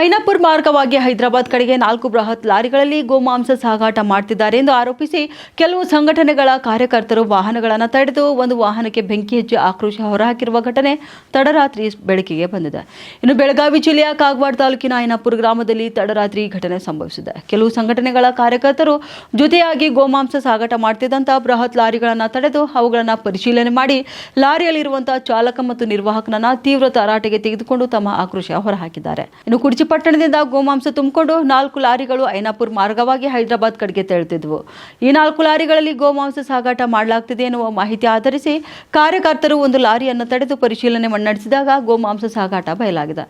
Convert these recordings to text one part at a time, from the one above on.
ಐನಾಪುರ್ ಮಾರ್ಗವಾಗಿ ಹೈದರಾಬಾದ್ ಕಡೆಗೆ ನಾಲ್ಕು ಬೃಹತ್ ಲಾರಿಗಳಲ್ಲಿ ಗೋಮಾಂಸ ಸಾಗಾಟ ಮಾಡ್ತಿದ್ದಾರೆ ಎಂದು ಆರೋಪಿಸಿ ಕೆಲವು ಸಂಘಟನೆಗಳ ಕಾರ್ಯಕರ್ತರು ವಾಹನಗಳನ್ನು ತಡೆದು ಒಂದು ವಾಹನಕ್ಕೆ ಬೆಂಕಿ ಹಚ್ಚಿ ಆಕ್ರೋಶ ಹೊರಹಾಕಿರುವ ಘಟನೆ ತಡರಾತ್ರಿ ಬೆಳಕಿಗೆ ಬಂದಿದೆ. ಇನ್ನು ಬೆಳಗಾವಿ ಜಿಲ್ಲೆಯ ಕಾಗವಾಡ ತಾಲೂಕಿನ ಐನಾಪುರ್ ಗ್ರಾಮದಲ್ಲಿ ತಡರಾತ್ರಿ ಘಟನೆ ಸಂಭವಿಸಿದೆ. ಕೆಲವು ಸಂಘಟನೆಗಳ ಕಾರ್ಯಕರ್ತರು ಜೊತೆಯಾಗಿ ಗೋಮಾಂಸ ಸಾಗಾಟ ಮಾಡ್ತಿದ್ದಂಥ ಬೃಹತ್ ಲಾರಿಗಳನ್ನು ತಡೆದು ಅವುಗಳನ್ನು ಪರಿಶೀಲನೆ ಮಾಡಿ ಲಾರಿಯಲ್ಲಿರುವಂತಹ ಚಾಲಕ ಮತ್ತು ನಿರ್ವಾಹಕನನ್ನ ತೀವ್ರ ತರಾಟೆಗೆ ತೆಗೆದುಕೊಂಡು ತಮ್ಮ ಆಕ್ರೋಶ ಹೊರಹಾಕಿದ್ದಾರೆ. ಇನ್ನು ಕುರ್ಚಿ ಪಟ್ಟಣದಿಂದ ಗೋಮಾಂಸ ತುಂಬಿಕೊಂಡು ನಾಲ್ಕು ಲಾರಿಗಳು ಐನಾಪುರ್ ಮಾರ್ಗವಾಗಿ ಹೈದರಾಬಾದ್ ಕಡೆಗೆ ತೆರಳುತ್ತಿದ್ದವು ಈ ನಾಲ್ಕು ಲಾರಿಗಳಲ್ಲಿ ಗೋಮಾಂಸ ಸಾಗಾಟ ಮಾಡಲಾಗ್ತಿದೆ ಎನ್ನುವ ಮಾಹಿತಿ ಆಧರಿಸಿ ಕಾರ್ಯಕರ್ತರು ಒಂದು ಲಾರಿಯನ್ನು ತಡೆದು ಪರಿಶೀಲನೆ ನಡೆಸಿದಾಗ ಗೋಮಾಂಸ ಸಾಗಾಟ ಬಯಲಾಗಿದೆ.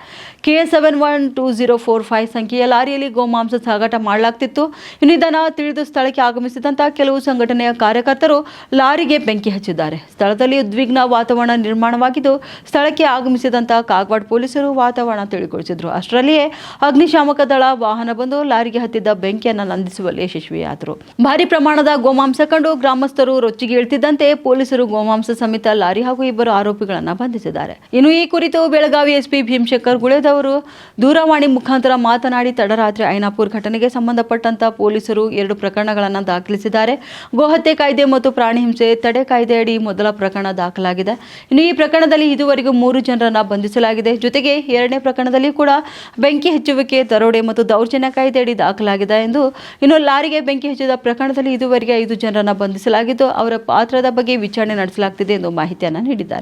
K seven one two zero four five ಸಂಖ್ಯೆಯ ಲಾರಿಯಲ್ಲಿ ಗೋಮಾಂಸ ಸಾಗಾಟ ಮಾಡಲಾಗ್ತಿತ್ತು. ನಿಧನ ತಿಳಿದು ಸ್ಥಳಕ್ಕೆ ಆಗಮಿಸಿದಂಥ ಕೆಲವು ಸಂಘಟನೆಯ ಕಾರ್ಯಕರ್ತರು ಲಾರಿಗೆ ಬೆಂಕಿ ಹಚ್ಚಿದ್ದಾರೆ. ಸ್ಥಳದಲ್ಲಿ ಉದ್ವಿಗ್ನ ವಾತಾವರಣ ನಿರ್ಮಾಣವಾಗಿದ್ದು, ಸ್ಥಳಕ್ಕೆ ಆಗಮಿಸಿದಂಥ ಕಾಗವಾಡ ಪೊಲೀಸರು ವಾತಾವರಣ ತಿಳಿಗೊಳಿಸಿದರು. ಅಷ್ಟರಲ್ಲಿಯೇ ಅಗ್ನಿಶಾಮಕ ದಳ ವಾಹನ ಬಂದು ಲಾರಿಗೆ ಹತ್ತಿದ್ದ ಬೆಂಕಿಯನ್ನು ನಂದಿಸುವಲ್ಲಿ ಯಶಸ್ವಿಯಾದರು. ಭಾರಿ ಪ್ರಮಾಣದ ಗೋಮಾಂಸ ಕಂಡು ಗ್ರಾಮಸ್ಥರು ರೊಚ್ಚಿಗೆ ಇಳ್ತಿದ್ದಂತೆ ಪೊಲೀಸರು ಗೋಮಾಂಸ ಸಮೇತ ಲಾರಿ ಹಾಗೂ ಇಬ್ಬರು ಆರೋಪಿಗಳನ್ನು ಬಂಧಿಸಿದ್ದಾರೆ. ಇನ್ನು ಈ ಕುರಿತು ಬೆಳಗಾವಿ ಎಸ್ಪಿ ಭೀಮಶಂಕರ್ ಗುಳೇದವರು ದೂರವಾಣಿ ಮುಖಾಂತರ ಮಾತನಾಡಿ, ತಡರಾತ್ರಿ ಐನಾಪುರ್ ಘಟನೆಗೆ ಸಂಬಂಧಪಟ್ಟಂತ ಪೊಲೀಸರು ಎರಡು ಪ್ರಕರಣಗಳನ್ನು ದಾಖಲಿಸಿದ್ದಾರೆ. ಗೋಹತ್ಯೆ ಕಾಯ್ದೆ ಮತ್ತು ಪ್ರಾಣಿ ಹಿಂಸೆ, ತಡೆ ಕಾಯ್ದೆಯಡಿ ಮೊದಲ ಪ್ರಕರಣ ದಾಖಲಾಗಿದೆ. ಇನ್ನು ಈ ಪ್ರಕರಣದಲ್ಲಿ ಇದುವರೆಗೂ ಮೂರು ಜನರನ್ನ ಬಂಧಿಸಲಾಗಿದೆ. ಜೊತೆಗೆ ಎರಡನೇ ಪ್ರಕರಣದಲ್ಲಿ ಕೂಡ ಬೆಂಕಿ ಹಚ್ಚುವಿಕೆ, ದರೋಡೆ ಮತ್ತು ದೌರ್ಜನ್ಯ ಕಾಯ್ದೆಯಡಿ ದಾಖಲಾಗಿದೆ ಎಂದು ಇನ್ನು ಲಾರಿಗೆ ಬೆಂಕಿ ಹಚ್ಚಿದ ಪ್ರಕರಣದಲ್ಲಿ ಇದುವರೆಗೆ ಐದು ಜನರನ್ನು ಬಂಧಿಸಲಾಗಿದ್ದು, ಅವರ ಪಾತ್ರದ ಬಗ್ಗೆ ವಿಚಾರಣೆ ನಡೆಸಲಾಗುತ್ತಿದೆ ಎಂದು ಮಾಹಿತಿಯನ್ನು ನೀಡಿದ್ದಾರೆ.